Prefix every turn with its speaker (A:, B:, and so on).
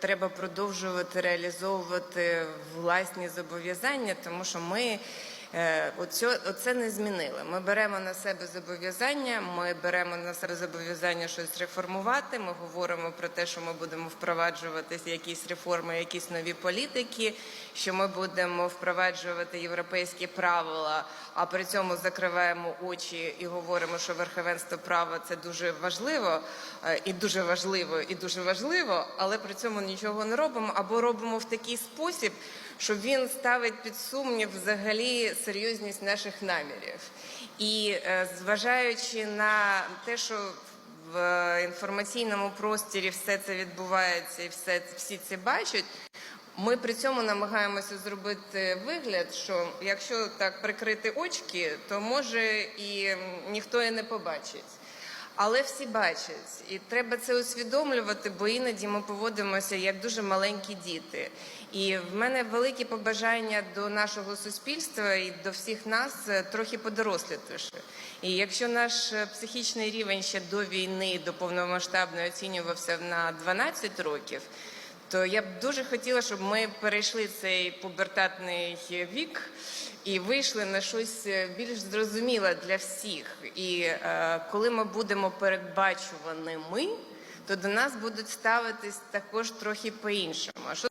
A: треба продовжувати реалізовувати власні зобов'язання, тому що ми оце не змінили. Ми беремо на себе зобов'язання, ми беремо на себе зобов'язання щось реформувати. Ми говоримо про те, що ми будемо впроваджувати якісь реформи, якісь нові політики, що ми будемо впроваджувати європейські правила, а при цьому закриваємо очі і говоримо, що верховенство права це дуже важливо е, і дуже важливо, і дуже важливо, але при цьому нічого не робимо або робимо в такий спосіб, що він ставить під сумнів взагалі серйозність наших намірів. І е, зважаючи на те, що в інформаційному просторі все це відбувається і все всі це бачать. Ми при цьому намагаємося зробити вигляд, що якщо так прикрити очки, то може і ніхто і не побачить. Але всі бачать, і треба це усвідомлювати, бо іноді ми поводимося як дуже маленькі діти. І в мене велике побажання до нашого суспільства і до всіх нас е, трохи подорослітише. І якщо наш е, психічний рівень ще до війни, до повномасштабної оцінювався на 12 років, то я б дуже хотіла, щоб ми перейшли цей пубертатний вік і вийшли на щось е, більш зрозуміле для всіх. І е, коли ми будемо передбачуваними, то до нас будуть ставитись також трохи по-іншому. А що